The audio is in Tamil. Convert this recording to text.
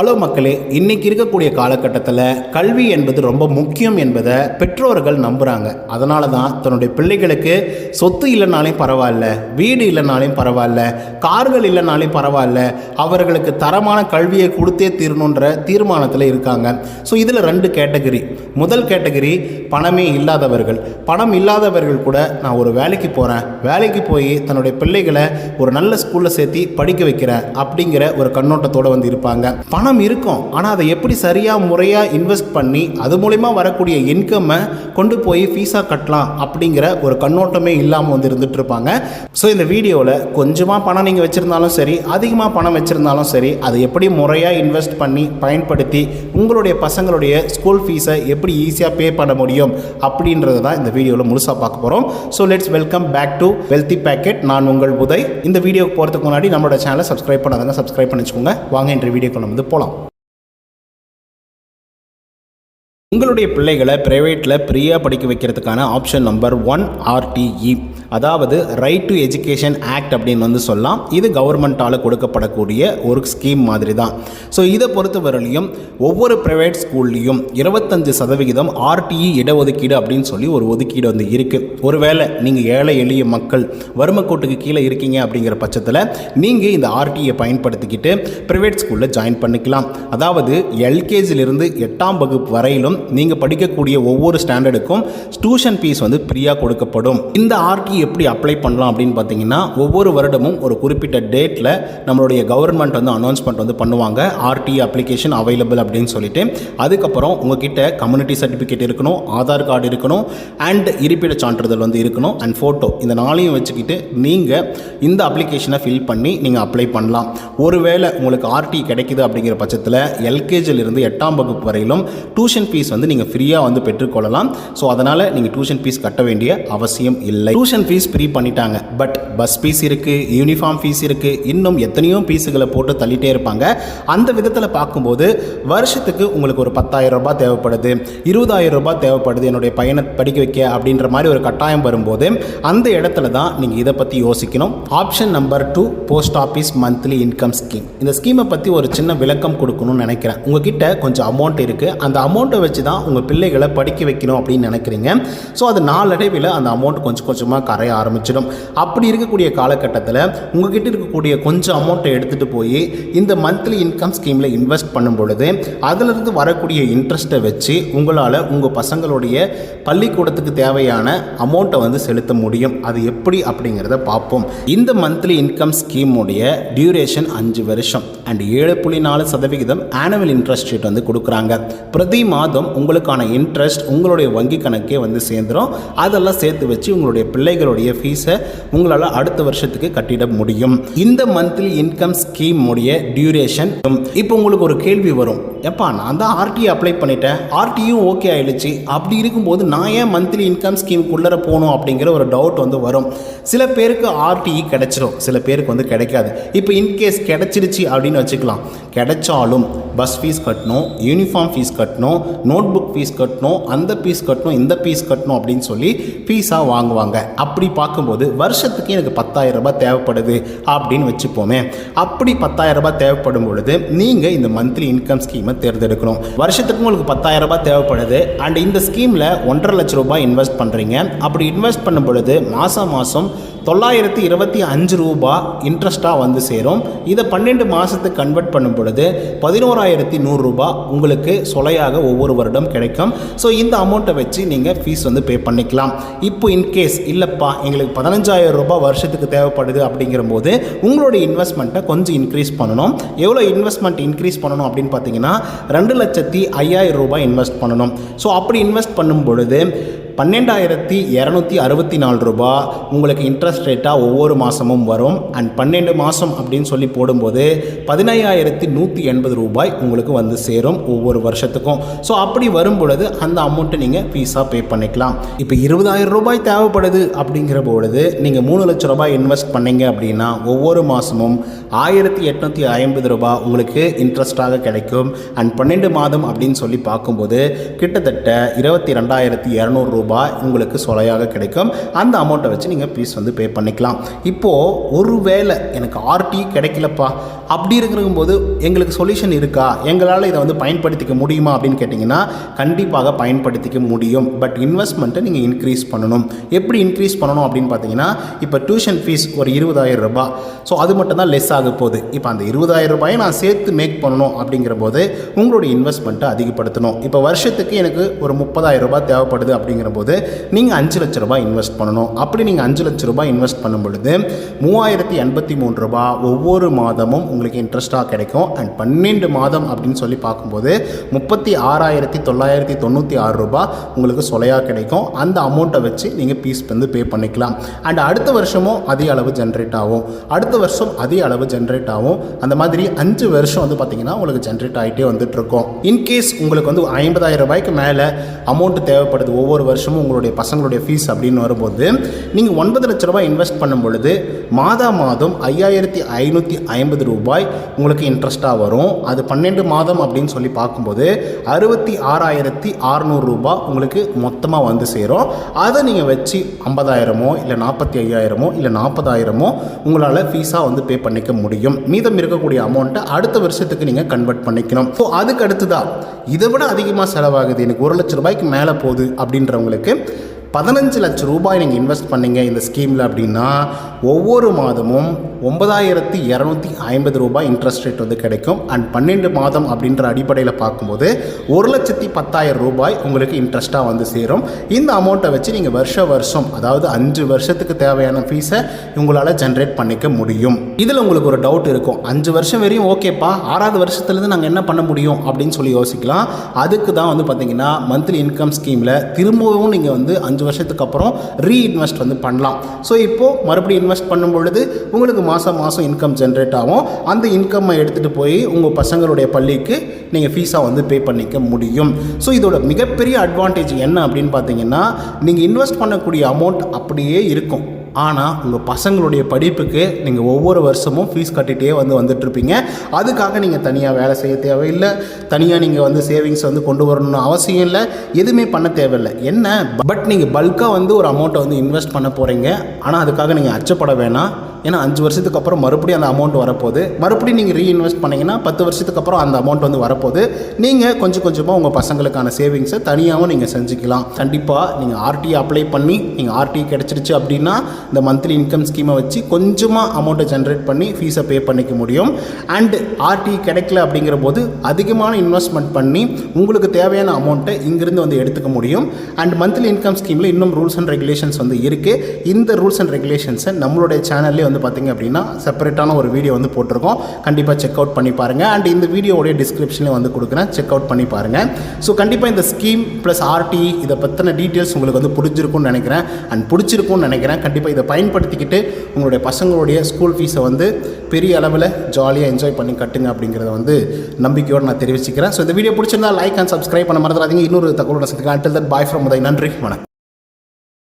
ஹலோ மக்களே இன்னைக்கு இருக்கக்கூடிய காலகட்டத்தில் கல்வி என்பது ரொம்ப முக்கியம் என்பதை பெற்றோர்கள் நம்புகிறாங்க அதனால தான் தன்னுடைய பிள்ளைகளுக்கு சொத்து இல்லைனாலும் பரவாயில்ல வீடு இல்லைனாலும் பரவாயில்ல கார்கள் இல்லைனாலும் பரவாயில்ல அவர்களுக்கு தரமான கல்வியை கொடுத்தே தீரணுன்ற தீர்மானத்தில் இருக்காங்க. ஸோ இதில் ரெண்டு கேட்டகரி. முதல் கேட்டகரி பணமே இல்லாதவர்கள். பணம் இல்லாதவர்கள் கூட நான் ஒரு வேலைக்கு போகிறேன் வேலைக்கு போய் தன்னுடைய பிள்ளைகளை ஒரு நல்ல ஸ்கூலில் சேர்த்து படிக்க வைக்கிறேன் அப்படிங்கிற ஒரு கண்ணோட்டத்தோடு வந்து இருப்பாங்க. பணம் இருக்கும். ஆனால் அதை எப்படி சரியாக முறையாக இன்வெஸ்ட் பண்ணி அது மூலிமா வரக்கூடிய இன்கம்மை கொண்டு போய் ஃபீஸாக கட்டலாம் அப்படிங்கிற ஒரு கண்ணோட்டமே இல்லாமல் வந்து இருந்துட்டு இருப்பாங்க ஸோ இந்த வீடியோவில் கொஞ்சமாக பணம் நீங்கள் வச்சுருந்தாலும் சரி அதிகமாக பணம் வச்சுருந்தாலும் சரி அதை எப்படி முறையாக இன்வெஸ்ட் பண்ணி பயன்படுத்தி உங்களுடைய பசங்களுடைய ஸ்கூல் ஃபீஸை எப்படி ஈஸியாக பே பண்ண முடியும் அப்படின்றது தான் இந்த வீடியோவில் முழுசாக பார்க்க போகிறோம் so let's welcome back to wealthy packet நான் உங்கள் உதய். இந்த வீடியோக்கு போகிறதுக்கு முன்னாடி நம்மளோட சேனலை சப்ஸ்கிரைப் பண்ணாதாங்க சப்ஸ்கிரைப் பண்ணிச்சுக்கோங்க. வாங்க இன்றைய வீடியோக்கு நம்ம வந்து 波浪。உங்களுடைய பிள்ளைகளை ப்ரைவேட்டில் ஃப்ரீயாக படிக்க வைக்கிறதுக்கான ஆப்ஷன் நம்பர் ஒன் ஆர்டிஇ அதாவது ரைட் டு எஜுகேஷன் ஆக்ட் அப்படின்னு வந்து சொல்லலாம். இது கவர்மெண்ட்டால் கொடுக்கப்படக்கூடிய ஒரு ஸ்கீம் மாதிரி தான் ஸோ இதை பொறுத்தவரையிலையும் ஒவ்வொரு ப்ரைவேட் ஸ்கூல்லையும் இருபத்தஞ்சு சதவிகிதம் ஆர்டிஇ இடஒதுக்கீடு அப்படின்னு சொல்லி ஒரு ஒதுக்கீடு வந்து இருக்குது ஒருவேளை நீங்கள் ஏழை எளிய மக்கள் வறுமை கோட்டுக்கு கீழே இருக்கீங்க அப்படிங்கிற பட்சத்தில் நீங்கள் இந்த ஆர்டியை பயன்படுத்திக்கிட்டு ப்ரைவேட் ஸ்கூலில் ஜாயின் பண்ணிக்கலாம். அதாவது எல்கேஜிலிருந்து எட்டாம் வகுப்பு வரையிலும் நீங்கள் படிக்கக்கூடிய ஒவ்வொரு ஸ்டாண்டர்டுக்கும் டியூஷன் ஃபீஸ் வந்து ஃப்ரீயாக கொடுக்கப்படும். இந்த ஆர்டி எப்படி அப்ளை பண்ணலாம் அப்படின்னு பார்த்தீங்கன்னா ஒவ்வொரு வருடமும் ஒரு குறிப்பிட்ட டேட்டில் நம்மளுடைய கவர்மெண்ட் வந்து அனௌன்ஸ்மெண்ட் வந்து பண்ணுவாங்க. ஆர்டி அப்ளிகேஷன் அவைலபிள் அப்படின்னு சொல்லிட்டு. அதுக்கப்புறம் உங்ககிட்ட கம்யூனிட்டி சர்டிஃபிகேட் இருக்கணும் ஆதார் கார்டு இருக்கணும் அண்ட் இருப்பிட சான்றிதழ் வந்து இருக்கணும் அண்ட் ஃபோட்டோ இந்த நாளையும் வச்சுக்கிட்டு நீங்கள் இந்த அப்ளிகேஷனை ஃபில் பண்ணி நீங்கள் அப்ளை பண்ணலாம். ஒருவேளை உங்களுக்கு ஆர்டி கிடைக்குது அப்படிங்கிற பட்சத்தில் எல்கேஜிலிருந்து எட்டாம் வகுப்பு வரையிலும் டியூஷன் ஃபீஸ் வந்து நீங்கள் ஃப்ரீயாக வந்து பெற்றுக்கொள்ளலாம். ஸோ அதனால் நீங்கள் டியூஷன் ஃபீஸ் கட்ட வேண்டிய அவசியம் இல்லை. டியூஷன் ஃபீஸ் ஃப்ரீ பண்ணிட்டாங்க. பட் பஸ் ஃபீஸ் இருக்குது யூனிஃபார்ம் ஃபீஸ் இருக்குது இன்னும் எத்தனையோ ஃபீஸுகளை போட்டு தள்ளிட்டே இருப்பாங்க. அந்த விதத்தில் பார்க்கும்போது வருஷத்துக்கு உங்களுக்கு ஒரு பத்தாயிரம் ரூபாய் தேவைப்படுது. இருபதாயிரம் ரூபாய் தேவைப்படுது என்னுடைய பையனை படிக்க வைக்க அப்படின்ற மாதிரி ஒரு கட்டாயம் வரும்போது அந்த இடத்துல தான் நீங்கள் இதை பற்றி யோசிக்கணும். Option number two post office monthly income scheme இந்த ஸ்கீமை பற்றி ஒரு சின்ன விளக்கம் கொடுக்கணும்னு நினைக்கிறேன். உங்ககிட்ட கொஞ்சம் அமௌண்ட் இருக்குது அந்த அமௌண்ட்டை வச்சு தான் உங்கள் பிள்ளைகளை படிக்க வைக்கணும் அப்படின்னு நினைக்கிறீங்க. ஸோ அது நாளடைவில் அந்த அமௌண்ட் கொஞ்சம் கொஞ்சமாக கரைய ஆரம்பிச்சிடும். அப்படி இருக்கக்கூடிய காலகட்டத்தில் உங்ககிட்ட இருக்கக்கூடிய கொஞ்சம் அமௌண்ட்டை எடுத்துகிட்டு போய் இந்த மந்த்லி இன்கம் ஸ்கீமில் இன்வெஸ்ட் பண்ணும் பொழுது அதிலிருந்து வரக்கூடிய இன்ட்ரெஸ்ட்டை வச்சு உங்களால் உங்கள் பசங்களுடைய பள்ளிக்கூடத்துக்கு தேவையான அமௌண்ட்டை வந்து செலுத்த முடியும். அது எப்படி அப்படிங்கிறத பார்ப்போம். இந்த மந்த்லி இன்கம் ஸ்கீமுடைய டியூரேஷன் அஞ்சு வருஷம். அண்ட் ஏழு புள்ளி நாலு சதவிகிதம் ஆனுவல் இன்ட்ரெஸ்ட் ரேட் வந்து கொடுக்குறாங்க. பிரதி மாதம் உங்களுக்கான இன்ட்ரெஸ்ட் உங்களுடைய வங்கி கணக்கே வந்து சேர்ந்துடும் அதெல்லாம் சேர்த்து வச்சு உங்களுடைய பிள்ளைகளுடைய ஃபீஸை உங்களால் அடுத்த வருஷத்துக்கு கட்டிட முடியும். இந்த மந்த்லி இன்கம் ஸ்கீம் உடைய டியூரேஷன் இப்போ உங்களுக்கு ஒரு கேள்வி வரும். எப்பா நான் தான் ஆர்டி அப்ளை பண்ணிட்டேன். ஆர்டியும் ஓகே ஆயிடுச்சு. அப்படி இருக்கும்போது நான் ஏன் மந்த்லி இன்கம் ஸ்கீமுக்குள்ளே போகணும் அப்படிங்கிற ஒரு டவுட் வந்து வரும். சில பேருக்கு ஆர்டிஇ கிடைச்சிரும். சில பேருக்கு வந்து கிடைக்காது. இப்போ இன்கேஸ் கிடைச்சிருச்சு அப்படின்னு வச்சுக்கலாம். கிடைச்சாலும் பஸ் ஃபீஸ் கட்டணும் யூனிஃபார்ம் ஃபீஸ் கட்டணும் நோட் புக் ஃபீஸ் கட்டணும் அந்த ஃபீஸ் கட்டணும் இந்த ஃபீஸ் கட்டணும் அப்படின்னு சொல்லி ஃபீஸாக வாங்குவாங்க. அப்படி பார்க்கும்போது வருஷத்துக்கு எனக்கு பத்தாயிரம் ரூபாய் தேவைப்படுது அப்படின்னு வச்சுப்போமே. அப்படி பத்தாயிரம் ரூபாய் தேவைப்படும் பொழுது நீங்கள் இந்த மந்த்லி இன்கம் ஸ்கீமை தேர்ந்தெடுக்கணும். வருஷத்துக்கு உங்களுக்கு பத்தாயிரம் ரூபாய் தேவைப்படுது அண்ட் இந்த ஸ்கீமில் ஒன்றரை லட்ச ரூபாய் இன்வெஸ்ட் பண்ணுறீங்க அப்படி இன்வெஸ்ட் பண்ணும் பொழுது மாதம் மாதம் தொள்ளாயிரத்தி இருபத்தி அஞ்சு ரூபா இன்ட்ரெஸ்ட்டாக வந்து சேரும். இதை பன்னெண்டு மாதத்துக்கு கன்வெர்ட் பண்ணும் பொழுது பதினோராயிரத்தி நூறுரூபா உங்களுக்கு சொலையாக ஒவ்வொரு வருடம் கிடைக்கும். ஸோ இந்த அமௌண்ட்டை வச்சு நீங்கள் ஃபீஸ் வந்து பே பண்ணிக்கலாம். இப்போ இன்கேஸ் இல்லைப்பா எங்களுக்கு பதினஞ்சாயிரம் ரூபாய் வருஷத்துக்கு தேவைப்படுது அப்படிங்கிற போது உங்களுடைய இன்வெஸ்ட்மெண்ட்டை கொஞ்சம் இன்க்ரீஸ் பண்ணணும். எவ்வளோ இன்வெஸ்ட்மெண்ட் இன்க்ரீஸ் பண்ணணும் அப்படின்னு பார்த்தீங்கன்னா ரெண்டு லட்சத்தி ஐயாயிரம் ரூபாய் இன்வெஸ்ட் பண்ணணும். ஸோ அப்படி இன்வெஸ்ட் பண்ணும் பொழுது பன்னெண்டாயிரத்தி இரநூத்தி அறுபத்தி நாலு ரூபா உங்களுக்கு இன்ட்ரெஸ்ட் ரேட்டாக ஒவ்வொரு மாதமும் வரும். அண்ட் பன்னெண்டு மாதம் அப்படின்னு சொல்லி போடும்போது பதினையாயிரத்தி நூற்றி எண்பது ரூபாய் உங்களுக்கு வந்து சேரும் ஒவ்வொரு வருஷத்துக்கும். ஸோ அப்படி வரும் பொழுது அந்த அமௌண்ட்டை நீங்கள் ஃபீஸாக பே பண்ணிக்கலாம். இப்போ இருபதாயிரம் ரூபாய் தேவைப்படுது அப்படிங்கிற பொழுது நீங்கள் மூணு லட்சம் ரூபாய் இன்வெஸ்ட் பண்ணீங்க அப்படின்னா ஒவ்வொரு மாதமும் ஆயிரத்தி எட்நூற்றி ஐம்பது ரூபாய் உங்களுக்கு இன்ட்ரெஸ்ட்டாக கிடைக்கும். அண்ட் பன்னெண்டு மாதம் அப்படின்னு சொல்லி பார்க்கும்போது கிட்டத்தட்ட இருபத்தி ரெண்டாயிரத்தி இரநூறு ரூபாய் உங்களுக்கு சொலையாக கிடைக்கும். அந்த அமௌண்ட்டை வச்சு நீங்கள் ஃபீஸ் வந்து பே பண்ணிக்கலாம். இப்போது ஒருவேளை எனக்கு ஆர்டி கிடைக்கலப்பா. அப்படி இருக்கிறங்கும்போது எங்களுக்கு சொல்யூஷன் இருக்கா? எங்களால் இதை வந்து பயன்படுத்திக்க முடியுமா அப்படின்னு கேட்டிங்கன்னா கண்டிப்பாக பயன்படுத்திக்க முடியும். பட் இன்வெஸ்ட்மெண்ட்டை நீங்கள் இன்க்ரீஸ் பண்ணணும். எப்படி இன்க்ரீஸ் பண்ணணும் அப்படின்னு பார்த்தீங்கன்னா இப்போ டியூஷன் ஃபீஸ் ஒரு இருபதாயிரம் ரூபாய். ஸோ அது மட்டும் தான் லெஸ் ஆக போகுது. இப்போ அந்த இருபதாயிரம் ரூபாயை நான் சேர்த்து மேக் பண்ணணும் அப்படிங்கிற போது உங்களுடைய இன்வெஸ்ட்மெண்ட்டை அதிகப்படுத்தணும். இப்போ வருஷத்துக்கு எனக்கு ஒரு முப்பதாயிரம் ரூபாய் தேவைப்படுது அப்படிங்கிற போது நீங்கள் அஞ்சு லட்ச ரூபாய் இன்வெஸ்ட் பண்ணணும். அப்படி நீங்கள் அஞ்சு லட்ச ரூபாய் இன்வெஸ்ட் பண்ணும் பொழுது மூவாயிரத்தி எண்பத்தி மூணு ரூபா ஒவ்வொரு மாதமும் உங்களுக்கு இன்ட்ரெஸ்ட்டாக கிடைக்கும். அண்ட் பன்னெண்டு மாதம் அப்படின்னு சொல்லி பார்க்கும்போது முப்பத்தி ஆறாயிரத்தி தொள்ளாயிரத்தி தொண்ணூற்றி ஆறு ரூபாய் உங்களுக்கு சொலையாக கிடைக்கும். அந்த அமௌண்ட்டை வச்சு நீங்கள் பீஸ் வந்து பே பண்ணிக்கலாம். அண்ட் அடுத்த வருஷமும் அதே அளவு ஜென்ரேட் ஆகும். அடுத்த வருஷம் அதே அளவு ஜென்ரேட் ஆகும். அந்த மாதிரி அஞ்சு வருஷம் வந்து பார்த்தீங்கன்னா உங்களுக்கு ஜென்ரேட் ஆகிட்டே வந்துட்டு இருக்கும் இன்கேஸ் உங்களுக்கு வந்து ஐம்பதாயிரம் ரூபாய்க்கு மேலே அமௌண்ட் தேவைப்படுது ஒவ்வொரு வருஷமும் உங்களுடைய பசங்களுடைய ஃபீஸ் அப்படின்னு வரும்போது நீங்கள் ஒன்பது லட்ச ரூபாய் இன்வெஸ்ட் பண்ணும் பொழுது மாதா மாதம் ஐயாயிரத்தி ஐநூற்றி ஐம்பது ரூபாய் உங்களுக்கு இன்ட்ரெஸ்ட்டாக வரும். அது பன்னெண்டு மாதம் அப்படின்னு சொல்லி பார்க்கும்போது அறுபத்தி ஆறாயிரத்தி அறநூறு ரூபாய் உங்களுக்கு மொத்தமாக வந்து சேரும். அதை நீங்கள் வச்சு ஐம்பதாயிரமோ இல்லை நாற்பத்தி ஐயாயிரமோ இல்லை நாற்பதாயிரமோ உங்களால் ஃபீஸாக வந்து பே பண்ணிக்க முடியும். மீதம் இருக்கக்கூடிய அமௌண்ட்டை அடுத்த வருஷத்துக்கு நீங்கள் கன்வெர்ட் பண்ணிக்கணும். ஸோ அதுக்கு அடுத்ததாக இதை விட அதிகமாக செலவாகுது. எனக்கு ஒரு லட்ச ரூபாய்க்கு மேலே போகுது அப்படின்றவங்களுக்கு பதினஞ்சு லட்சம் ரூபாய் நீங்கள் இன்வெஸ்ட் பண்ணீங்க இந்த ஸ்கீமில் அப்படின்னா ஒவ்வொரு மாதமும் ஒன்பதாயிரத்தி இரநூத்தி ஐம்பது ரூபாய் இன்ட்ரெஸ்ட் ரேட் வந்து கிடைக்கும். அண்ட் பன்னெண்டு மாதம் அப்படின்ற அடிப்படையில் பார்க்கும்போது ஒரு லட்சத்தி பத்தாயிரம் ரூபாய் உங்களுக்கு இன்ட்ரெஸ்ட்டாக வந்து சேரும். இந்த அமௌண்ட்டை வச்சு நீங்கள் வருஷ வருஷம் அதாவது அஞ்சு வருஷத்துக்கு தேவையான ஃபீஸை உங்களால் ஜென்ரேட் பண்ணிக்க முடியும். இதில் உங்களுக்கு ஒரு டவுட் இருக்கும். அஞ்சு வருஷம் வரையும் ஓகேப்பா ஆறாவது வருஷத்துலேருந்து நாங்கள் என்ன பண்ண முடியும்? அப்படின்னு சொல்லி யோசிக்கலாம். அதுக்கு தான் வந்து பார்த்தீங்கன்னா மந்த்லி இன்கம் ஸ்கீமில் திரும்பவும் நீங்கள் வந்து அஞ்சு அஞ்சு வருஷத்துக்கு அப்புறம் ரீஇன்வெஸ்ட் வந்து பண்ணலாம். ஸோ இப்போது மறுபடியும் இன்வெஸ்ட் பண்ணும் பொழுது உங்களுக்கு மாதம் மாதம் இன்கம் ஜென்ரேட் ஆகும். அந்த இன்கம்மை எடுத்துகிட்டு போய் உங்கள் பசங்களுடைய பள்ளிக்கு நீங்கள் ஃபீஸாக வந்து பே பண்ணிக்க முடியும். ஸோ இதோட மிகப்பெரிய அட்வான்டேஜ் என்ன அப்படின்னு பார்த்தீங்கன்னா நீங்கள் இன்வெஸ்ட் பண்ணக்கூடிய அமௌண்ட் அப்படியே இருக்கும். ஆனால் உங்கள் பசங்களுடைய படிப்புக்கு நீங்கள் ஒவ்வொரு வருஷமும் ஃபீஸ் கட்டிகிட்டே வந்து வந்துட்டுருப்பீங்க அதுக்காக நீங்கள் தனியாக வேலை செய்ய தேவையில்லை. தனியாக நீங்கள் வந்து சேவிங்ஸ் வந்து கொண்டு வரணும்னு அவசியம் இல்லை. எதுவுமே பண்ண தேவையில்லை. என்ன? பட் நீங்கள் பல்காக வந்து ஒரு அமௌண்ட்டை வந்து இன்வெஸ்ட் பண்ண போகிறீங்க ஆனால் அதுக்காக நீங்கள் அச்சப்பட வேணாம். ஏன்னா அஞ்சு வருஷத்துக்கு அப்புறம் மறுபடியும் அந்த அமௌண்ட் வரப்போகுது. மறுபடியும் நீங்கள் ரீஇன்வெஸ்ட் பண்ணீங்கன்னா பத்து வருஷத்துக்கு அப்புறம் அந்த அமௌண்ட் வந்து வரப்போகுது. நீங்கள் கொஞ்சம் கொஞ்சமாக உங்கள் பசங்களுக்கான சேவிங்ஸை தனியாகவும் நீங்கள் செஞ்சுக்கலாம். கண்டிப்பாக நீங்கள் ஆர்டி அப்ளை பண்ணி நீங்கள் ஆர்டி கிடச்சிருச்சு அப்படின்னா இந்த மந்த்லி இன்கம் ஸ்கீமை வச்சு கொஞ்சமாக அமௌண்ட்டை ஜென்ரேட் பண்ணி ஃபீஸை பே பண்ணிக்க முடியும். அண்ட் ஆர்டி கிடைக்கல அப்படிங்கிற போது அதிகமான இன்வெஸ்ட்மெண்ட் பண்ணி உங்களுக்கு தேவையான அமௌண்ட்டை இங்கிருந்து வந்து எடுத்துக்க முடியும். அண்ட் மந்த்லி இன்கம் ஸ்கீமில் இன்னும் ரூல்ஸ் அண்ட் ரெகுலேஷன்ஸ் வந்து இருக்குது இந்த ரூல்ஸ் அண்ட் ரெகுலேஷன்ஸை நம்மளுடைய சேனல்லே வந்து பார்த்திங்க அப்படின்னா செப்பரேட்டான ஒரு வீடியோ வந்து போட்டிருக்கோம். கண்டிப்பாக செக் அவுட் பண்ணி பாருங்கள் அண்ட் இந்த வீடியோடைய டிஸ்கிரிப்ஷனில் வந்து கொடுக்குறேன். செக் அவுட் பண்ணி பாருங்கள் ஸோ கண்டிப்பாக இந்த ஸ்கீம் ப்ளஸ் ஆர்டி இதை பற்றின டீட்டெயில்ஸ் உங்களுக்கு வந்து பிடிச்சிருக்கும்னு நினைக்கிறேன். அண்ட் பிடிச்சிருக்கும்னு நினைக்கிறேன். கண்டிப்பாக இதை பயன்படுத்திக்கிட்டு உங்களுடைய பசங்களுடைய ஸ்கூல் ஃபீஸை வந்து பெரிய அளவில் ஜாலியாக என்ஜாய் பண்ணி கட்டுங்க அப்படிங்கிறத வந்து நம்பிக்கையோடு நான் தெரிவிச்சுக்கிறேன். ஸோ இந்த வீடியோ பிடிச்சிருந்தா லைக் அண்ட் சப்ஸ்கிரைப் பண்ண மறந்துடாதீங்க. இன்னொரு தகவலோட சந்திக்கலாம். Until that bye from Uday. நன்றி. வணக்கம்.